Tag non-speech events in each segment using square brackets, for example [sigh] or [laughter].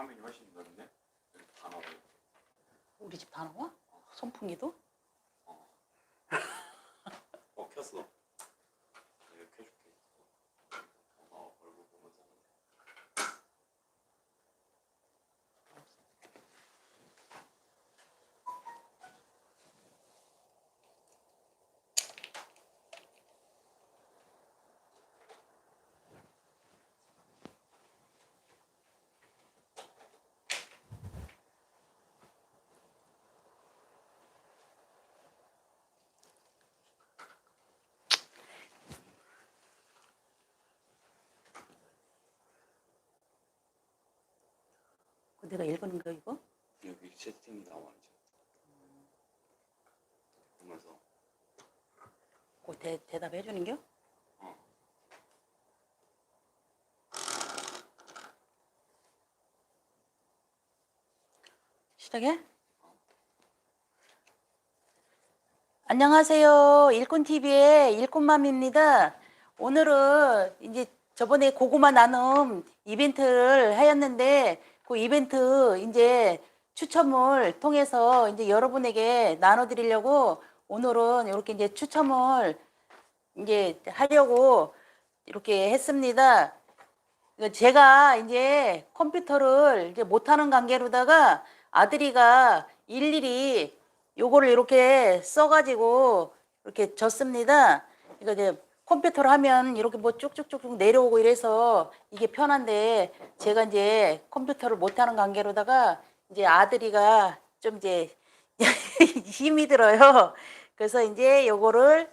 화면이 훨씬 넓네. 이렇게 다 나와요. 우리 집 다 나와? 선풍기도? 어 켰어. 내가 켜줄게. 엄마 얼굴 보면서. 그거 내가 읽은 거 이거? 여기 채팅이 나와 이제. 보면서 그거 대, 대답해 주는 겨? 어. 시작해? 안녕하세요. 일꾼TV의 일꾼맘입니다. 오늘은 이제 저번에 고구마 나눔 이벤트를 하였는데 그 이벤트 이제 추첨을 통해서 이제 여러분에게 나눠드리려고 오늘은 이렇게 이제 추첨을 이제 하려고 이렇게 했습니다. 이거 제가 이제 컴퓨터를 이제 못하는 관계로다가 아들이가 일일이 요거를 이렇게 써가지고 이렇게 줬습니다. 이거 이제 컴퓨터로 하면 이렇게 뭐 쭉쭉쭉쭉 내려오고 이래서 이게 편한데 제가 이제 컴퓨터를 못하는 관계로다가 이제 아들이가 좀 이제 [laughs] 힘이 들어요. 그래서 이제 요거를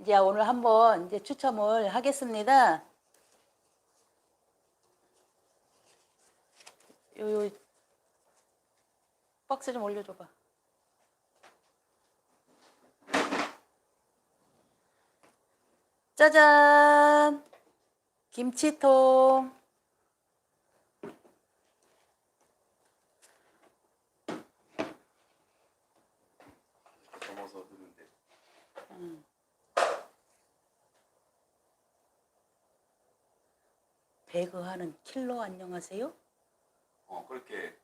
이제 오늘 한번 이제 추첨을 하겠습니다. 요, 요 박스 좀 올려줘봐. 짜잔! 김치통. 배그하는 킬러 안녕하세요. 어 그렇게 이렇게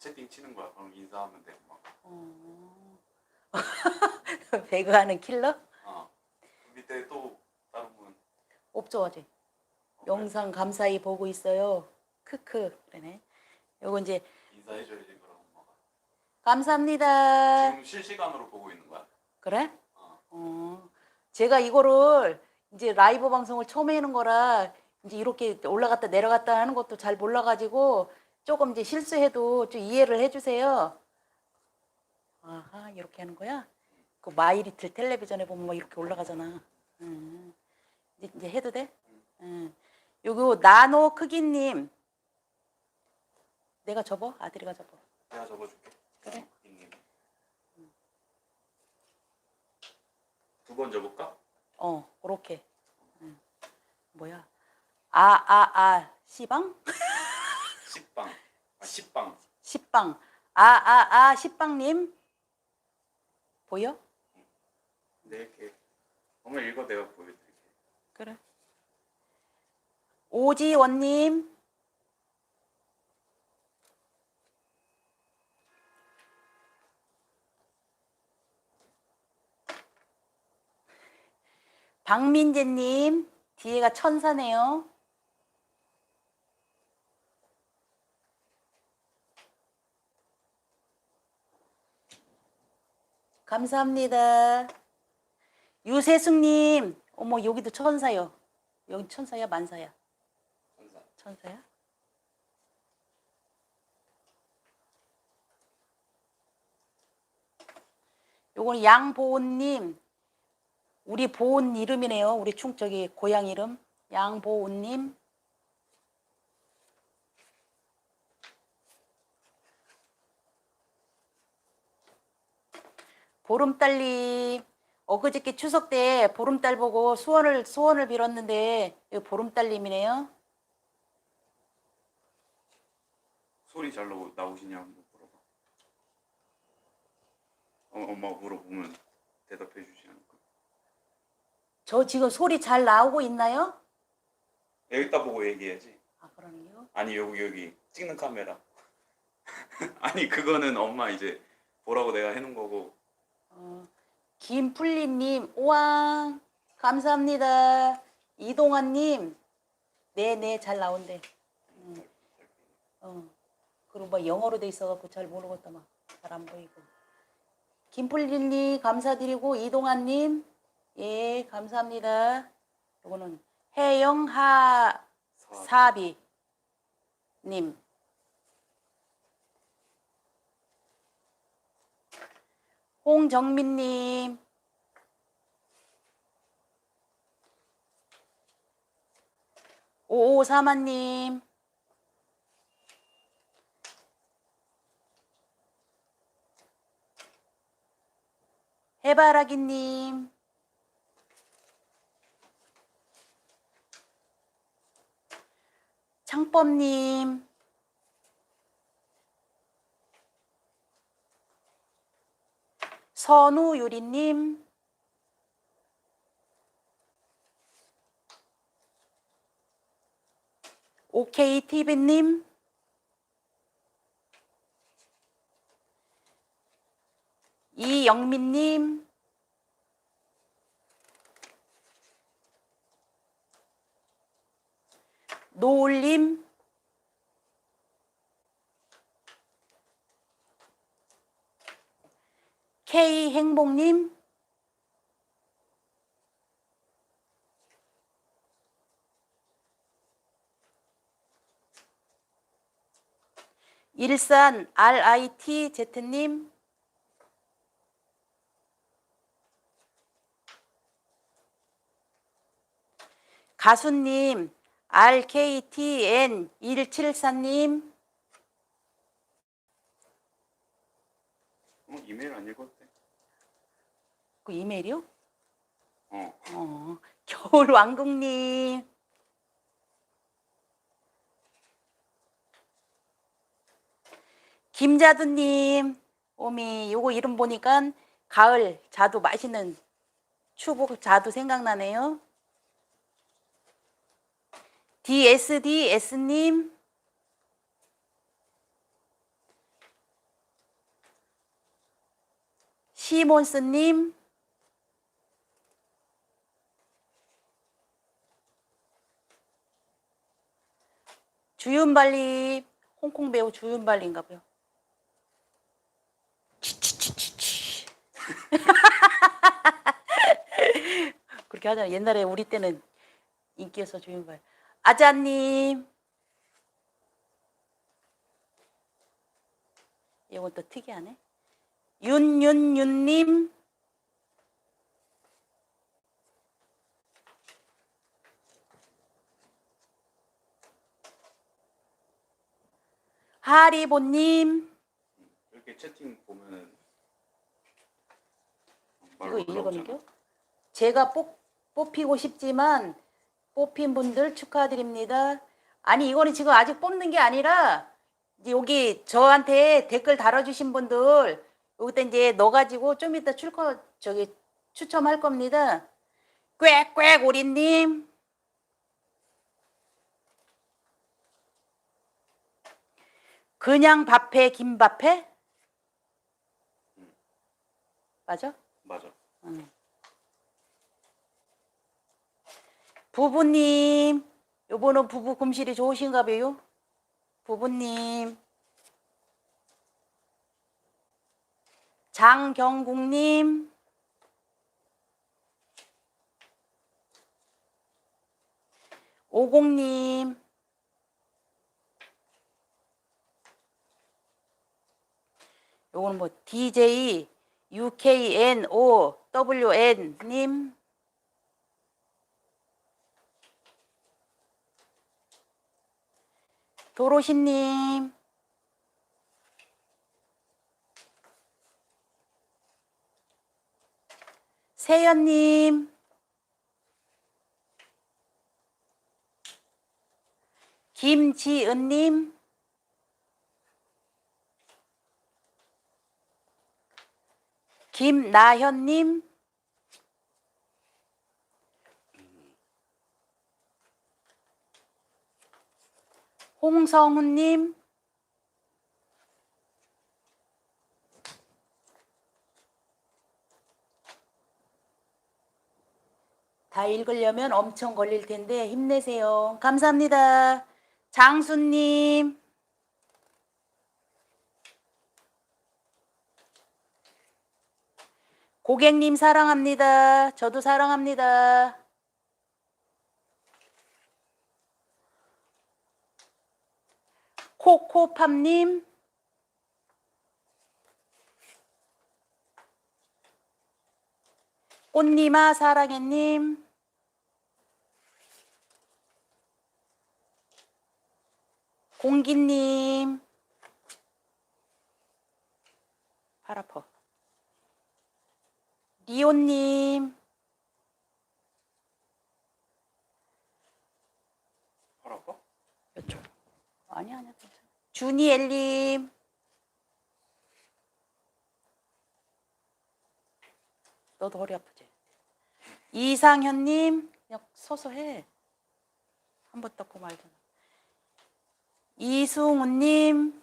채팅 치는 거야. 그럼 인사하면 돼. 막. 어. [laughs] 배그하는 킬러? 어. 그 밑에 또 다른 분. 없죠 아직. 어, 영상 감사히 보고 있어요. 크크 그러네. 요거 이제 인사해줘야 지 그럼 엄마가. 감사합니다. 지금 실시간으로 보고 있는 거야. 그래? 어. 어. 제가 이거를 이제 라이브 방송을 처음 해는 거라 이제 이렇게 올라갔다 내려갔다 하는 것도 잘 몰라가지고 조금 이제 실수해도 좀 이해를 해주세요. 아하 이렇게 하는 거야? 그 마이리틀 텔레비전에 보면 막 이렇게 올라가잖아. 음. 이제, 해도 돼? 음. 요거 나노 크기님 내가 접어? 아들이가 접어. 내가 적어줄게. 그래. 님 두번 적을까? 어, 그렇게. 응. 뭐야? 아, 아, 아, 시방? [laughs] 식빵. 아 식빵. 시빵. 아, 아, 아, 시빵님? 보여? 네 이렇게. 엄마 읽어 내가 보여드릴게. 그래. 오지원님? 박민재님, 뒤에가 천사네요. 감사합니다. 유세숙님, 어머, 여기도 천사요. 여기 천사야, 만사야? 천사. 천사야? 요건 양보은님, 우리 보은 이름이네요. 우리 충 저기 고향 이름 양보은님. 보름달님 엊그저께 추석 때 보름달 보고 소원을 소원을 빌었는데 이 보름달님이네요. 소리 잘 나오, 나오시냐 한번 물어봐. 어, 엄마가 물어보면 대답해 주지 않을까? 저 지금 소리 잘 나오고 있나요? 여기다 보고 얘기해야지. 아 그러네요. 아니 여기 여기 찍는 카메라. [laughs] 아니 그거는 엄마 이제 보라고 내가 해놓은 거고 어, 김풀리님, 우왕, 감사합니다. 이동환님, 네네, 잘 나온대. 음, 어, 그리고 뭐 영어로 돼 있어갖고 잘 모르겠다, 막. 잘 안 보이고. 김풀리님, 감사드리고, 이동환님, 예, 감사합니다. 요거는 해영하 사- 사비 님. 홍정민님. 오오사마님. 해바라기님. 창법님. 선우유리님. 오케이 TV님. 이영민님. 노을님. K 행복님. 일산 RIT Z님. 가수님 RKTN 174님. 어, 이메일 안 읽었대. 그 이메일이요? 어 어, 겨울 왕국님. 김자두님, 오미, 요거 이름 보니까 가을 자두 맛있는 추복 자두 생각나네요. DSDS님, 시몬스님, 주윤발리 홍콩 배우 주윤발리인가 봐요. 치치치치치. [laughs] 그렇게 하잖아요. 옛날에 우리 때는 인기였어 주윤발. 아자님. 이건 또 특이하네. 윤윤윤님. 하리보님. 이렇게 채팅 보면은 이거. 읽어는겨? 제가 뽑, 뽑히고 싶지만 뽑힌 분들 축하드립니다. 아니 이거는 지금 아직 뽑는 게 아니라 여기 저한테 댓글 달아주신 분들 여기다 이제 넣어가지고 좀 이따 출커 저기 추첨할 겁니다. 꽥꽥 오리님. 그냥 밥해 김밥해? 맞아? 맞아. 부부님, 요번은 부부 금실이 좋으신가 봐요? 부부님. 장경국님. 오공님. 요거는 뭐 DJ UKNOWN님. 도로시 님. 세연 님. 김지은 님. 김나현님 홍성훈님 다 읽으려면 엄청 걸릴 텐데 힘내세요. 감사합니다. 장수님 고객님 사랑합니다. 저도 사랑합니다. 코코팜님. 꽃님아 사랑해님. 공기님. 팔 아파. 리오님. 팔 아파? 이쪽. 아니야, 아니야. 괜찮아. 주니엘님. 너도 허리 아프지? 이상현님. 그냥 서서 해. 한 번 닦고 말잖아. 이승우님.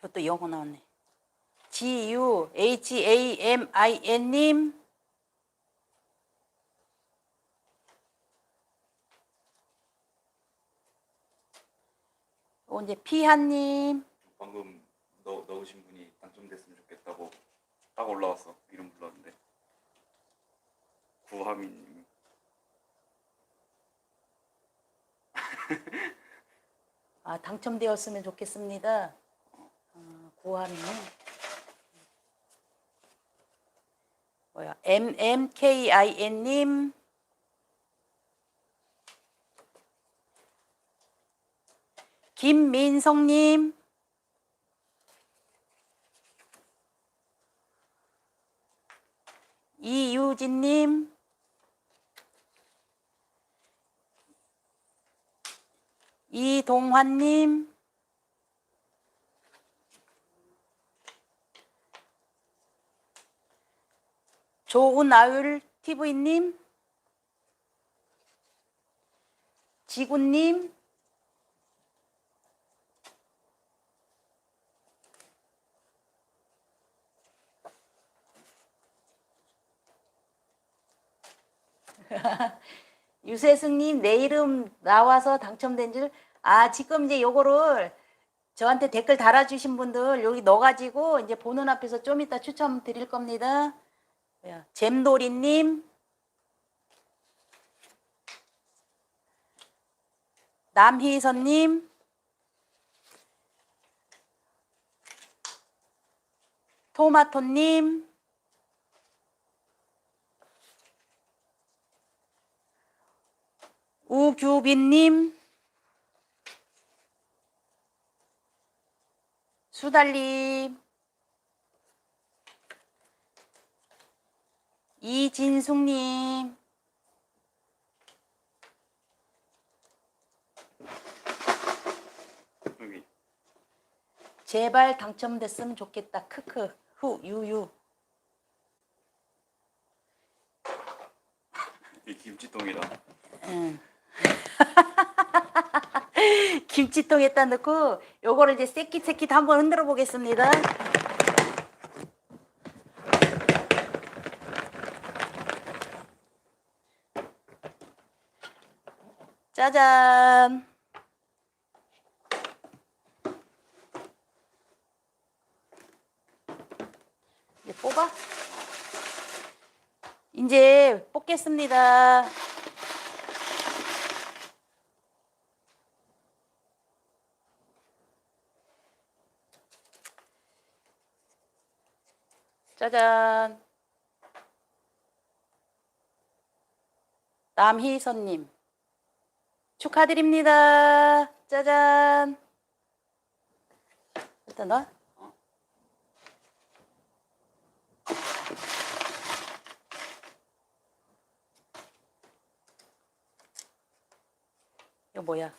이것도 영어 나왔네. G U H A M I N님. 어, 이제 피하님, 방금 넣, 넣으신 분이 당첨됐으면 좋겠다고 딱 올라왔어. 이름 불렀는데. 구하민님. 아 당첨되었으면 좋겠습니다. 아, 구하님, 뭐야, M M K I N님, 김민성님, 이유진님. 이동환님, 조은아율 TV님, 지구님, [laughs] 유세승님 내 이름 나와서 당첨된 줄, 아, 지금 이제 요거를 저한테 댓글 달아주신 분들 여기 넣어가지고 이제 보는 앞에서 좀 이따 추첨 드릴 겁니다. 뭐야, 잼돌이님, 남희선님, 토마토님, 우규빈님, 수달님, 이진숙님, 여기. 제발 당첨됐으면 좋겠다. 크크, 후, 유유. 이 김치통이다. 응. [laughs] 김치통에다 넣고 요거를 이제 새끼새끼 한번 흔들어 보겠습니다. 짜잔. 이제 뽑아. 이제 뽑겠습니다. 짜잔. 남희선님. 축하드립니다. 짜잔. 일단 너. 이거 뭐야?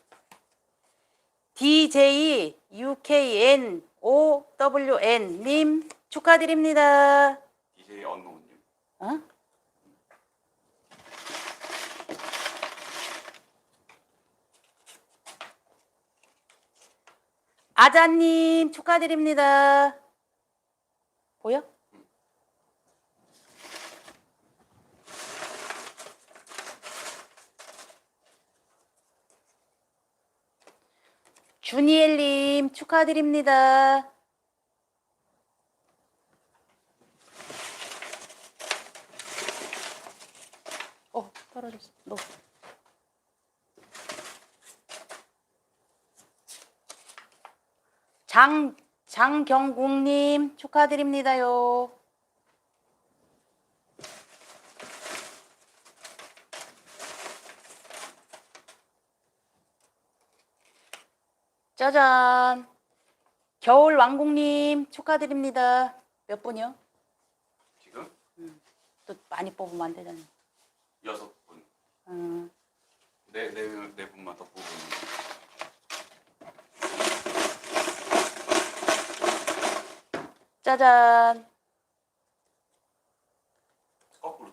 DJ UKN OWN 님 축하드립니다. DJ 언노운님. 어? 아자님 축하드립니다. 보여? 주니엘님 축하드립니다. 어, 떨어졌어. 너. 장 장경국님 축하드립니다요. 짜잔. 겨울 왕국님 축하드립니다. 몇 분이요? 지금 또 많이 뽑으면 안 되잖아요. 여섯 분. 음, 네 네 네 분만 더 뽑으면 짜잔. 거꾸로.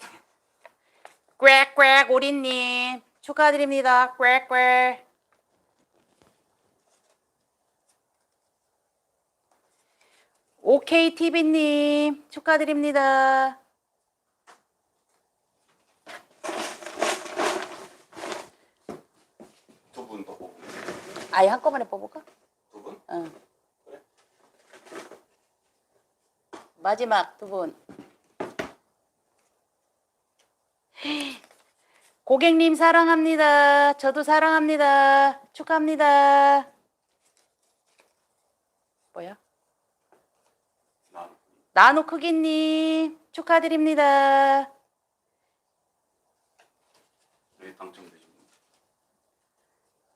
꽥꽥 오리님 축하드립니다. 꽥꽥. 오케이 TV님 축하드립니다. 두 분 더 뽑으면 아예 한꺼번에 뽑을까? 두 분? 응. 그래. 마지막 두 분. 고객님 사랑합니다. 저도 사랑합니다. 축하합니다. 뭐야? 나 나노 크기님 축하드립니다. 여기 당첨되신 분.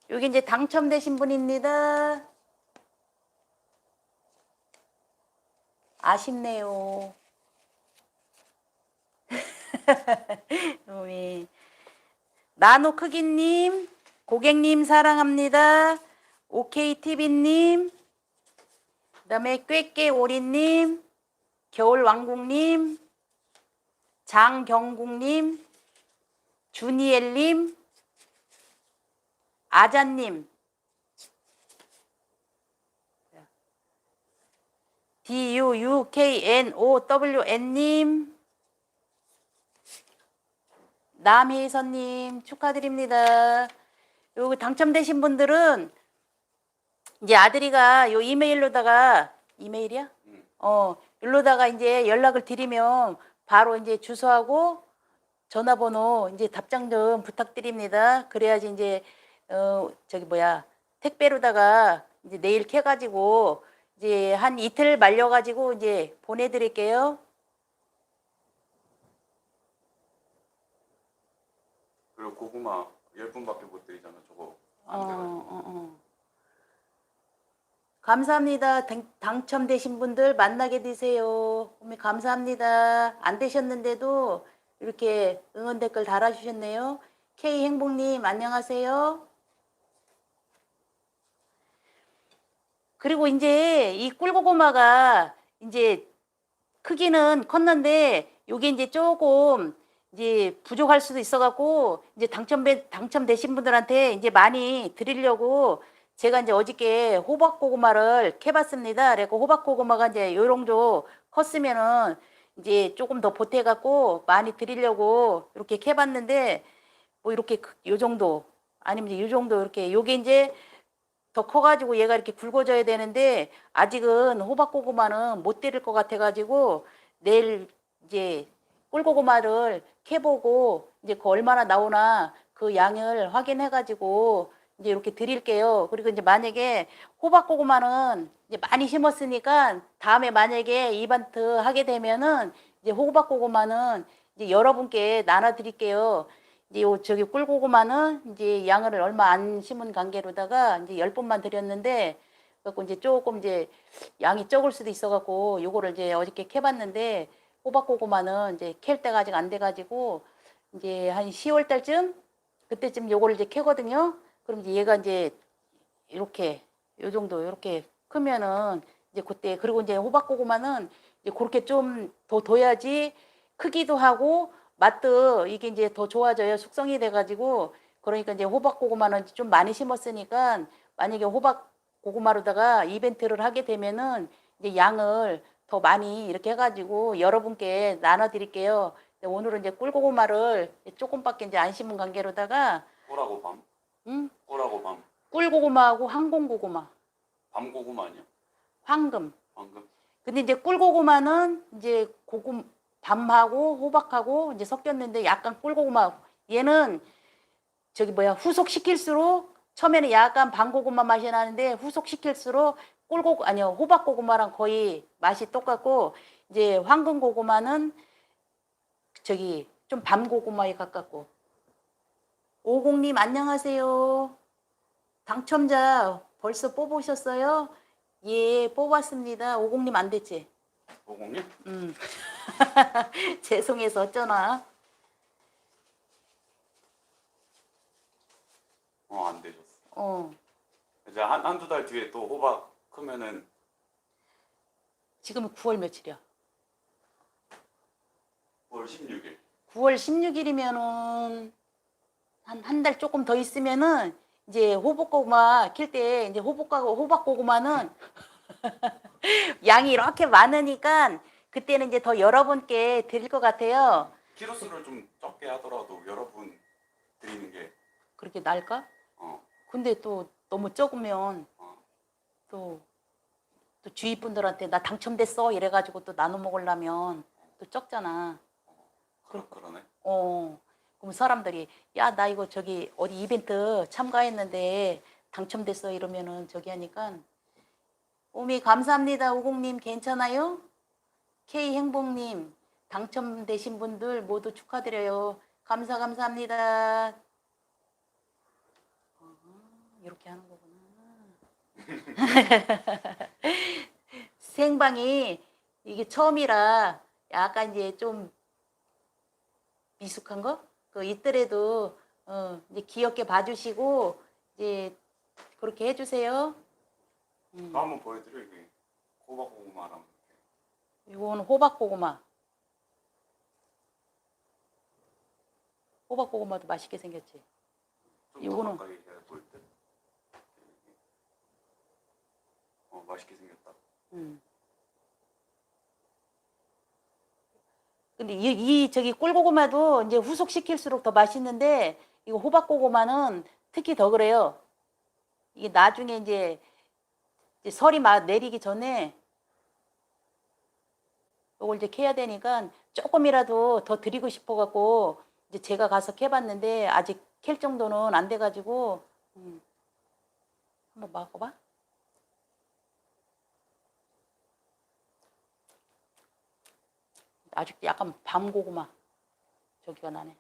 여기 이제 당첨되신 분입니다. 아쉽네요. [laughs] 우리 나노 크기님, 고객님 사랑합니다. 오케이 TV님, 그다음에 꾀꾀 오리님, 겨울 왕국님, 장경국님, 주니엘님, 아자님, D U U K N O W N님, 남혜선님 축하드립니다. 여기 당첨되신 분들은 이제 아들이가 요 이메일로다가 이메일이야? 응. 어, 일로다가 이제 연락을 드리면 바로 이제 주소하고 전화번호 이제 답장 좀 부탁드립니다. 그래야지 이제 어 저기 뭐야 택배로다가 이제 내일 캐가지고 이제 한 이틀 말려가지고 이제 보내드릴게요. 그리고 고구마 열 분밖에 못 드리잖아. 저거 어, 돼가지고. 어, 어. 감사합니다. 당- 당첨되신 분들 만나게 되세요. 어머니 감사합니다. 안 되셨는데도 이렇게 응원 댓글 달아주셨네요. K 행복님 안녕하세요. 그리고 이제 이 꿀고구마가 이제 크기는 컸는데 요게 이제 조금 이제 부족할 수도 있어갖고 이제 당첨 당첨되신 분들한테 이제 많이 드리려고 제가 이제 어저께 호박 고구마를 캐봤습니다. 그래고 호박 고구마가 이제 요 정도 컸으면은 이제 조금 더 보태갖고 많이 드리려고 이렇게 캐봤는데 뭐 이렇게 크- 요 정도 아니면 요 정도 이렇게 요게 이제 더 커가지고 얘가 이렇게 굵어져야 되는데 아직은 호박고구마는 못 드릴 것 같아가지고 내일 이제 꿀고구마를 캐보고 이제 그 얼마나 나오나 그 양을 확인해가지고 이제 이렇게 드릴게요. 그리고 이제 만약에 호박고구마는 이제 많이 심었으니까 다음에 만약에 이벤트 하게 되면은 이제 호박고구마는 이제 여러분께 나눠 드릴게요. 이제 요 저기 꿀고구마는 이제 양을 얼마 안 심은 관계로다가 이제 열 분만 드렸는데 그래갖고 이제 조금 이제 양이 적을 수도 있어갖고 요거를 이제 어저께 캐봤는데 호박고구마는 이제 캘 때가 아직 안 돼가지고 이제 한 10월 달쯤 그때쯤 요거를 이제 캐거든요. 그럼 이제 얘가 이제 이렇게 요 정도 이렇게 크면은 이제 그때 그리고 이제 호박고구마는 이제 그렇게 좀 더 둬야지 크기도 하고 맛도 이게 이제 더 좋아져요. 숙성이 돼가지고 그러니까 이제 호박 고구마는 좀 많이 심었으니까 만약에 호박 고구마로다가 이벤트를 하게 되면은 이제 양을 더 많이 이렇게 해가지고 여러분께 나눠드릴게요. 오늘은 이제 꿀고구마를 조금밖에 이제 안 심은 관계로다가 꼬라고 밤. 음 꼬라고 밤. 꿀고구마하고 황금고구마, 밤고구마 아니야? 황금. 방금 근데 이제 꿀고구마는 이제 고구 밤하고 호박하고 이제 섞였는데 약간 꿀고구마 얘는 저기 뭐야 후속시킬수록 처음에는 약간 밤고구마 맛이 나는데 후속시킬수록 꿀고 아니요 호박고구마랑 거의 맛이 똑같고 이제 황금고구마는 저기 좀 밤고구마에 가깝고 오공님 안녕하세요 당첨자 벌써 뽑으셨어요? 예 뽑았습니다 오공님 안 됐지? 오공님? 음. [laughs] 죄송해서 어쩌나. 어 안 되셨어. 어. 이제 한 한두 달 뒤에 또 호박 크면은 지금 9월 며칠이야? 9월 16일. 9월 16일이면은 한 한 달 조금 더 있으면은 이제 호박고구마 킬 때 이제 호박고 호박고구마는 [laughs] 양이 이렇게 많으니까 그때는 이제 더 여러분께 드릴 것 같아요. 키로수를 좀 적게 하더라도 여러분 드리는 게 그렇게 날까? 어, 근데 또 너무 적으면 어. 또, 또 주위 분들한테 나 당첨됐어 이래가지고 또 나눠 먹으려면 또 적잖아. 그러, 그러네. 어. 그럼 사람들이 야 나 이거 저기 어디 이벤트 참가했는데 당첨됐어 이러면은 저기 하니까 오미 감사합니다 오공님 괜찮아요? K 행복님 당첨되신 분들 모두 축하드려요. 감사 감사합니다. 어, 이렇게 하는 거구나. [laughs] 생방이 이게 처음이라 약간 이제 좀 미숙한 거? 그 있더라도 어, 이제 귀엽게 봐주시고 이제 그렇게 해주세요. 음. 또 한번 보여드려 이게 호박고구마랑 이거는 호박고구마. 호박고구마도 맛있게 생겼지. 듯. 어 맛있게 생겼다. 음. 근데 이, 이 저기 꿀고구마도 이제 후속 시킬수록 더 맛있는데 이거 호박고구마는 특히 더 그래요. 이게 나중에 이제, 이제 설이 막 내리기 전에 이걸 이제 캐야 되니까 조금이라도 더 드리고 싶어 갖고 이제 제가 가서 캐봤는데 아직 캘 정도는 안 돼가지고 음. 한번 먹어봐. 아직도 약간 밤 고구마 저기가 나네.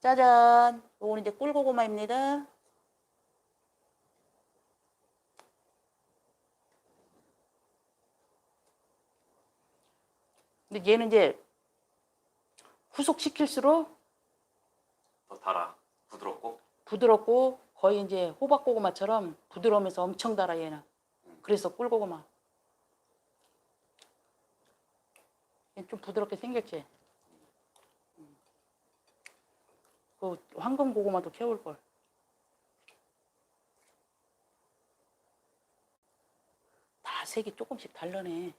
짜잔. 요거는 이제 꿀 고구마입니다. 근데 얘는 이제 후속시킬수록 더 달아. 부드럽고. 부드럽고 거의 이제 호박고구마처럼 부드러우면서 엄청 달아 얘는. 그래서 꿀고구마. 얘좀 부드럽게 생겼지. 음. 그 황금 고구마도 캐올 걸. 다 색이 조금씩 다르네.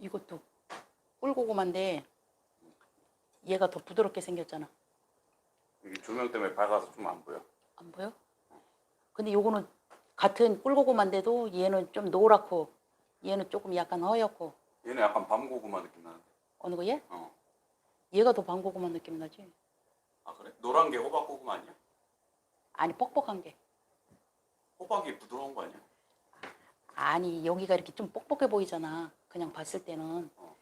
이것도 꿀고구마인데 얘가 더 부드럽게 생겼잖아. 이게 조명 때문에 밝아서 좀 안 보여. 안 보여? 근데 요거는 같은 꿀고구마인데도 얘는 좀 노랗고 얘는 조금 약간 허옇고 얘는 약간 밤고구마 느낌 나는데. 어느 거 얘? 어. 얘가 더 밤고구마 느낌 나지? 아 그래? 노란 게 호박고구마 아니야? 아니 뻑뻑한 게 호박이 부드러운 거 아니야? 아니 여기가 이렇게 좀 뻑뻑해 보이잖아 그냥 봤을 때는 어.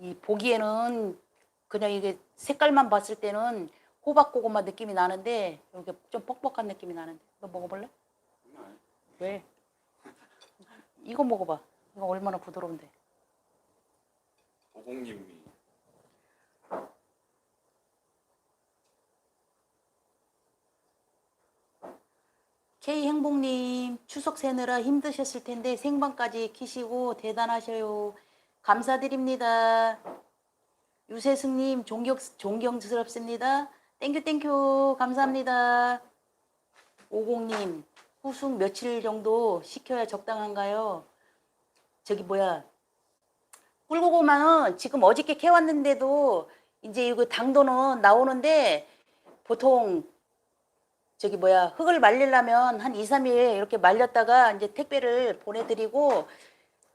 이 보기에는 그냥 이게 색깔만 봤을 때는 호박 고구마 느낌이 나는데 여기 좀 뻑뻑한 느낌이 나는데 너 먹어볼래? 왜? 이거 먹어봐 이거 얼마나 부드러운데 오공님이 K 행복님 추석 새느라 힘드셨을 텐데 생방까지 키시고 대단하셔요. 감사드립니다. 유세승님 존경 존경스럽습니다. 땡큐 땡큐 감사합니다. 오공님 후숙 며칠 정도 시켜야 적당한가요? 저기 뭐야 꿀고구마는 지금 어저께 캐왔는데도 이제 이거 당도는 나오는데 보통 저기 뭐야 흙을 말리려면 한 2, 3일 이렇게 말렸다가 이제 택배를 보내드리고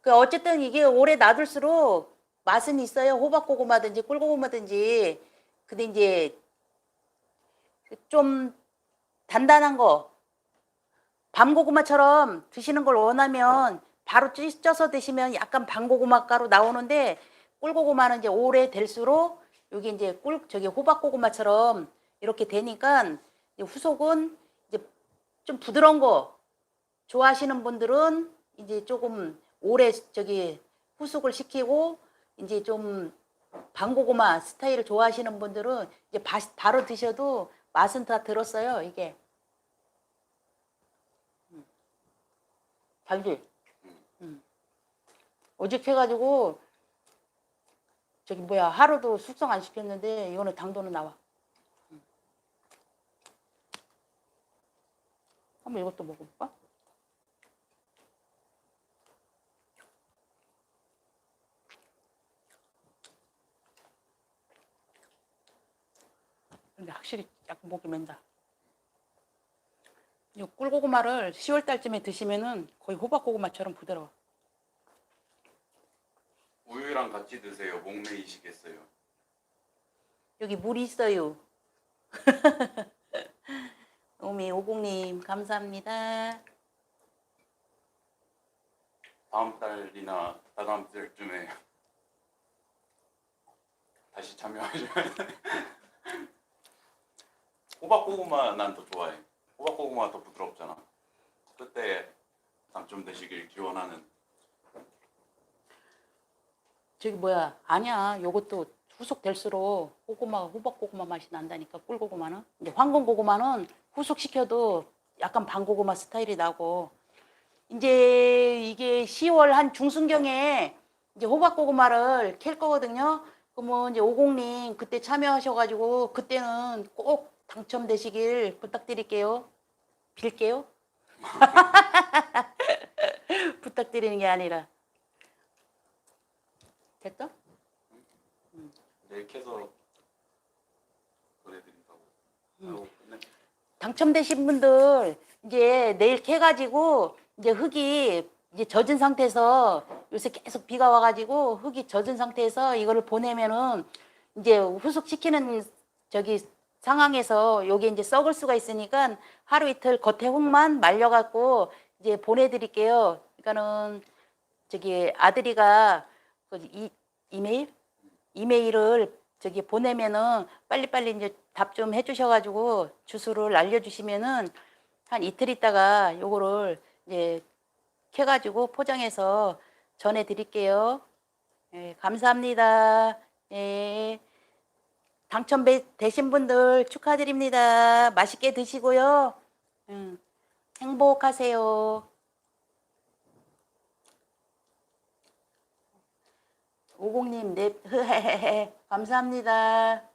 그 어쨌든 이게 오래 놔둘수록 맛은 있어요. 호박 고구마든지 꿀 고구마든지. 근데 이제 좀 단단한 거 밤고구마처럼 드시는 걸 원하면 바로 찌- 쪄서 드시면 약간 밤고구마 가루 나오는데 꿀고구마는 이제 오래 될수록 여기 이제 꿀 저기 호박 고구마처럼 이렇게 되니까 후속은 이제 좀 부드러운 거 좋아하시는 분들은 이제 조금 오래 저기 후숙을 시키고 이제 좀 밤고구마 스타일을 좋아하시는 분들은 이제 바, 바로 드셔도 맛은 다 들었어요 이게 음. 달지 음. 어저께 해가지고 저기 뭐야 하루도 숙성 안 시켰는데 이거는 당도는 나와 한번 이것도 먹어볼까? 근데 확실히 약간 목이 맨다. 이 꿀고구마를 10월 달쯤에 드시면은 거의 호박고구마처럼 부드러워. 우유랑 같이 드세요. 목 메이시겠어요. 여기 물이 있어요. [laughs] 오미 오공님 감사합니다. 다음 달이나 다다음 달쯤에 다시 참여하시면 [laughs] 호박 고구마 난 더 좋아해. 호박 고구마 더 부드럽잖아. 그때 당첨되시길 기원하는 저기 뭐야 아니야 요것도 후숙 될수록 고구마가 호박 고구마 맛이 난다니까 꿀 고구마는 이제 황금 고구마는 후숙 시켜도 약간 반고구마 스타일이 나고 이제 이게 10월 한 중순경에 이제 호박고구마를 캘 거거든요. 그러면 이제 오공님 그때 참여하셔가지고 그때는 꼭 당첨되시길 부탁드릴게요. 빌게요. [laughs] 부탁드리는 게 아니라 됐어? 내일 캐서 보내드린다고. 끝내. 당첨되신 분들 이제 내일 캐가지고 이제 흙이 이제 젖은 상태에서 요새 계속 비가 와가지고 흙이 젖은 상태에서 이거를 보내면은 이제 후숙시키는 저기 상황에서 요게 이제 썩을 수가 있으니까 하루 이틀 겉에 흙만 말려갖고 이제 보내드릴게요. 그러니까는 저기 아들이가 그 이, 이메일 이메일을 저기 보내면은 빨리빨리 이제 답 좀 해주셔가지고 주소를 알려주시면은 한 이틀 있다가 요거를 이제 캐가지고 포장해서 전해드릴게요. 예, 감사합니다. 예. 당첨되신 분들 축하드립니다. 맛있게 드시고요. 음, 행복하세요. 오공님, 네, [laughs] 감사합니다.